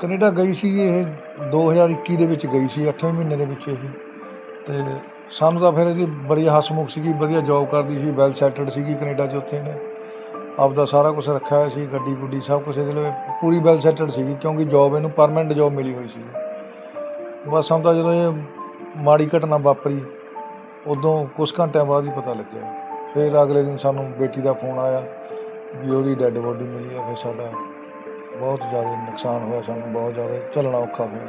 Canada ਗਈ ਸੀ, ਇਹ 2021 ਦੇ ਵਿੱਚ ਗਈ ਸੀ 8ਵੇਂ ਮਹੀਨੇ ਦੇ ਵਿੱਚ ਇਹ। ਤੇ ਸਾਨੂੰ ਤਾਂ ਫਿਰ ਇਹਦੀ ਬੜੀ ਹਸਮੁਖ ਸੀਗੀ, ਵਧੀਆ ਜੌਬ ਕਰਦੀ ਸੀ ਵੈਲ ਸੈਟਲਡ ਸੀਗੀ ਕੈਨੇਡਾ 'ਚ ਉੱਥੇ ਨੇ ਆਪਦਾ ਸਾਰਾ ਕੁਝ ਰੱਖਿਆ ਹੋਇਆ ਸੀ, ਗੱਡੀ ਗੁੱਡੀ ਸਭ ਕੁਝ ਇਹਦੇ ਲਈ ਪੂਰੀ ਵੈਲ ਸੈਟਲਡ ਸੀਗੀ, ਕਿਉਂਕਿ ਜੌਬ ਇਹਨੂੰ ਪਰਮਨੈਂਟ ਜੌਬ ਮਿਲੀ ਹੋਈ ਸੀ। ਬਸ ਸਾਨੂੰ ਤਾਂ ਜਦੋਂ ਇਹ ਮਾੜੀ ਘਟਨਾ ਵਾਪਰੀ, ਉਦੋਂ ਕੁਝ ਘੰਟਿਆਂ ਬਾਅਦ ਹੀ ਪਤਾ ਲੱਗਿਆ। ਫਿਰ ਅਗਲੇ ਦਿਨ ਸਾਨੂੰ ਬੇਟੀ ਦਾ ਫੋਨ ਆਇਆ ਵੀ ਉਹਦੀ ਡੈੱਡ ਬੋਡੀ ਮਿਲੀ ਹੈ ਫਿਰ ਸਾਡਾ ਬਹੁਤ ਜ਼ਿਆਦਾ ਨੁਕਸਾਨ ਹੋਇਆ ਸਾਨੂੰ ਬਹੁਤ ਜ਼ਿਆਦਾ ਝੱਲਣਾ ਔਖਾ ਹੋਇਆ।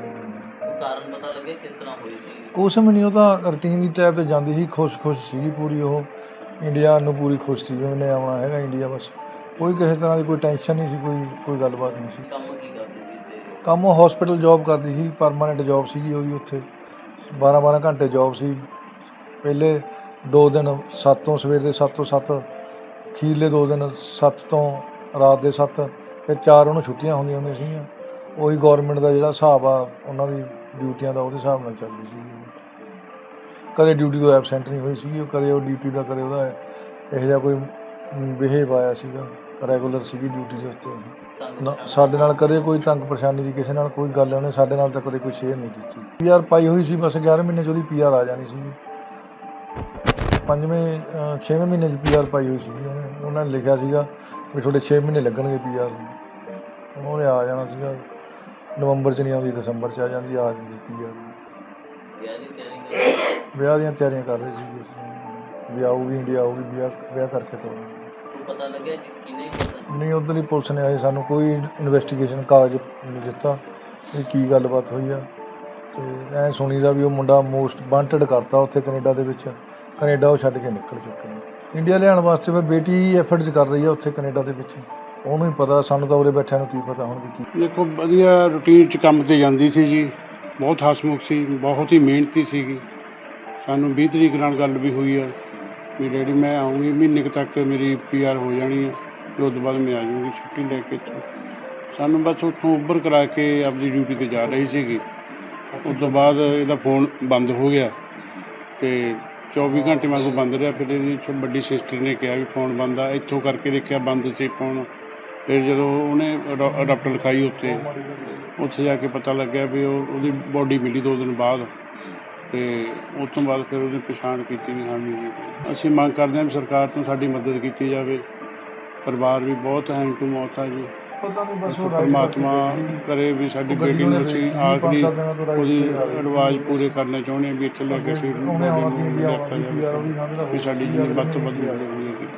ਕਾਰਨ ਪਤਾ ਲੱਗਿਆ ਕਿਸ ਤਰ੍ਹਾਂ ਹੋਈ ਸੀ? ਕੁਛ ਵੀ ਨਹੀਂ ਉਹ ਤਾਂ ਰੂਟੀਨ ਦੀ ਟਾਈਪ ਤੇ ਜਾਂਦੀ ਸੀ ਖੁਸ਼-ਖੁਸ਼ ਸੀਗੀ ਪੂਰੀ ਉਹ। ਇੰਡੀਆ ਨੂੰ ਪੂਰੀ ਖੁਸ਼ ਸੀ ਵੀ ਉਹਨੇ ਆਉਣਾ ਹੈਗਾ ਇੰਡੀਆ ਬਸ। ਕੋਈ ਕਿਸੇ ਤਰ੍ਹਾਂ ਦੀ ਕੋਈ ਟੈਨਸ਼ਨ ਨਹੀਂ ਸੀ ਕੋਈ ਕੋਈ ਗੱਲਬਾਤ ਨਹੀਂ ਸੀ। ਕੰਮ ਕੀ ਕਰਦੇ ਸੀ ਤੇ? ਕੰਮ ਉਹ ਹਸਪੀਟਲ ਜੌਬ ਕਰਦੀ ਸੀ ਪਰਮਾਨੈਂਟ ਜੌਬ ਸੀਗੀ ਉਹਦੀ ਉੱਥੇ। 12-12 ਘੰਟੇ ਜੌਬ ਸੀ। ਪਹਿਲੇ ਦੋ ਦਿਨ 7 ਤੋਂ ਸਵੇਰ ਦੇ 7 ਤੋਂ 7 ਅਖੀਰਲੇ ਦੋ ਦਿਨ 7 ਤੋਂ ਰਾਤ ਦੇ 7 ਫਿਰ ਚਾਰ ਉਹਨੂੰ ਛੁੱਟੀਆਂ ਹੁੰਦੀਆਂ ਹੁੰਦੀਆਂ ਸੀਗੀਆਂ। ਉਹੀ ਗਵਰਨਮੈਂਟ ਦਾ ਜਿਹੜਾ ਹਿਸਾਬ ਆ, ਉਹਨਾਂ ਦੀ ਡਿਊਟੀਆਂ ਦਾ ਉਹਦੇ ਹਿਸਾਬ ਨਾਲ ਚੱਲਦੀ ਸੀ ਕਦੇ ਡਿਊਟੀ ਤੋਂ ਐਬਸੈਂਟ ਨਹੀਂ ਹੋਈ ਸੀਗੀ ਕਦੇ ਉਹ ਡਿਊਟੀ ਦਾ, ਕਦੇ ਉਹਦਾ ਇਹੋ ਜਿਹਾ ਕੋਈ ਬਿਹੇਵ ਆਇਆ ਸੀਗਾ ਰੈਗੂਲਰ ਸੀਗੀ ਡਿਊਟੀ ਦੇ ਉੱਤੇ ਸਾਡੇ ਨਾਲ ਕਦੇ ਕੋਈ ਤੰਗ ਪਰੇਸ਼ਾਨੀ ਦੀ ਕਿਸੇ ਨਾਲ ਕੋਈ ਗੱਲ ਉਹਨੇ ਸਾਡੇ ਨਾਲ ਤਾਂ ਕਦੇ ਕੋਈ ਸ਼ੇਅਰ ਨਹੀਂ ਕੀਤੀ। ਪੀਆਰ ਪਾਈ ਹੋਈ ਸੀ, ਬਸ 11 ਮਹੀਨੇ ਚ ਉਹਦੀ ਪੀਆਰ ਆ ਜਾਣੀ ਸੀ ਪੰਜਵੇਂ ਛੇਵੇਂ ਮਹੀਨੇ ਚ ਪੀਆਰ ਪਾਈ ਹੋਈ ਸੀ ਉਹਨੇ। ਉਹਨਾਂ ਨੇ ਲਿਖਿਆ ਸੀਗਾ ਵੀ ਤੁਹਾਡੇ 6 ਮਹੀਨੇ ਲੱਗਣਗੇ ਪੀਆਰ ਨੂੰ। ਉਹਨੇ ਆ ਜਾਣਾ ਸੀਗਾ। ਨਵੰਬਰ ਚ ਨਹੀਂ ਆਉਂਦੀ ਦਸੰਬਰ ਚ ਆ ਜਾਂਦੀ ਆ ਜਾਂਦੀ ਪੀਆਰ ਵਿਆਹ ਦੀਆਂ ਤਿਆਰੀਆਂ ਕਰ ਰਹੇ ਸੀ? ਵੀ ਆਊਗੀ ਇੰਡੀਆ ਆਊਗੀ ਵਿਆਹ ਵਿਆਹ ਕਰਕੇ ਕੋਈ ਪਤਾ ਲੱਗਿਆ ਕਿ ਕੀਤਾ? ਨਹੀਂ ਉੱਧਰਲੀ ਪੁਲਿਸ ਨੇ ਅਜੇ ਸਾਨੂੰ ਕੋਈ ਇਨਵੈਸਟੀਗੇਸ਼ਨ ਕਾਗਜ਼ ਨਹੀਂ ਦਿੱਤਾ ਵੀ ਕੀ ਗੱਲਬਾਤ ਹੋਈ ਆ। ਤੇ ਐ ਸੁਣੀਦਾ ਵੀ ਉਹ ਮੁੰਡਾ ਮੋਸਟ ਵਾਂਟਡ ਕਰਤਾ ਉੱਥੇ ਕੈਨੇਡਾ ਦੇ ਵਿੱਚ। ਕੈਨੇਡਾ ਉਹ ਛੱਡ ਕੇ ਨਿਕਲ ਚੁੱਕੇ ਆ ਇੰਡੀਆ ਲਿਆਉਣ ਵਾਸਤੇ ਫਿਰ ਬੇਟੀ ਐਫਰਟਸ ਕਰ ਰਹੀ ਆ ਉੱਥੇ ਕੈਨੇਡਾ ਦੇ ਵਿੱਚ। ਉਹਨੂੰ ਹੀ ਪਤਾ, ਸਾਨੂੰ ਤਾਂ ਉਰੇ ਬੈਠਿਆਂ ਨੂੰ ਕੀ ਪਤਾ ਹੁਣ ਵੀ ਕੀ। ਦੇਖੋ, ਵਧੀਆ ਰੂਟੀਨ 'ਚ ਕੰਮ ਤੇ ਜਾਂਦੀ ਸੀ ਜੀ। ਬਹੁਤ ਹਸਮੁਖ ਸੀ, ਬਹੁਤ ਹੀ ਮਿਹਨਤੀ ਸੀਗੀ। ਸਾਨੂੰ 20 ਤਰੀਕ ਨਾਲ ਗੱਲ ਵੀ ਹੋਈ ਆ ਵੀ ਡੈਡੀ ਮੈਂ ਆਉਂਗੀ ਮਹੀਨੇ ਕੁ ਤੱਕ ਮੇਰੀ ਪੀਆਰ ਹੋ ਜਾਣੀ ਹੈ ਤੇ ਉਸ ਤੋਂ ਬਾਅਦ ਮੈਂ ਆ ਜਾਊਂਗੀ ਛੁੱਟੀ ਲੈ ਕੇ ਸਾਨੂੰ ਬਸ ਉੱਥੋਂ ਉੱਭਰ ਕਰਾ ਕੇ ਆਪਣੀ ਡਿਊਟੀ ਤੇ ਜਾ ਰਹੀ ਸੀਗੀ। ਉਸ ਤੋਂ ਬਾਅਦ ਇਹਦਾ ਫੋਨ ਬੰਦ ਹੋ ਗਿਆ। ਤੇ 24 ਘੰਟੇ ਮਗਰੋਂ ਬੰਦ ਰਿਹਾ, ਫਿਰ ਇਹਦੀ ਵੱਡੀ ਸਿਸਟਰ ਨੇ ਕਿਹਾ ਵੀ ਫੋਨ ਬੰਦ ਆ। ਇੱਥੋਂ ਕਰਕੇ ਦੇਖਿਆ ਬੰਦ ਸੀ ਫੋਨ ਫਿਰ ਜਦੋਂ ਉਹਨੇ ਅਡਾਪਟਰ ਲਿਖਾਈ ਉੱਥੇ ਉੱਥੇ ਜਾ ਕੇ ਪਤਾ ਲੱਗਿਆ ਵੀ ਉਹ, ਉਹਦੀ ਬੋਡੀ ਮਿਲੀ ਦੋ ਦਿਨ ਬਾਅਦ। ਤੇ ਉਸ ਤੋਂ ਬਾਅਦ ਫਿਰ ਉਹਦੀ ਪਛਾਣ ਕੀਤੀ ਵੀ ਹਾਂ ਵੀ ਜੀ। ਅਸੀਂ ਮੰਗ ਕਰਦੇ ਹਾਂ ਵੀ ਸਰਕਾਰ ਤੋਂ ਸਾਡੀ ਮਦਦ ਕੀਤੀ ਜਾਵੇ। ਪਰਿਵਾਰ ਵੀ ਬਹੁਤ ਹੈਂਗ ਟੂ ਮੌਤ ਆ ਜੀ। ਪਤਾ ਨਹੀਂ ਬਸ ਪਰਮਾਤਮਾ ਕਰੇ ਵੀ ਸਾਡੀ ਬੇਟੀ ਨੂੰ ਅਸੀਂ ਆਖਰੀ ਉਹਦੀ ਅਡਵਾਈਸ ਪੂਰੇ ਕਰਨੇ ਚਾਹੁੰਦੇ ਹਾਂ ਵੀ ਇੱਥੇ ਲੈ ਕੇ ਅਸੀਂ ਉਹਨੇ ਜਾਵੇ। ਵੀ ਸਾਡੀ ਜਿੰਨੀ ਵੱਧ ਤੋਂ ਵੱਧ ਮਦਦ ਹੋਈ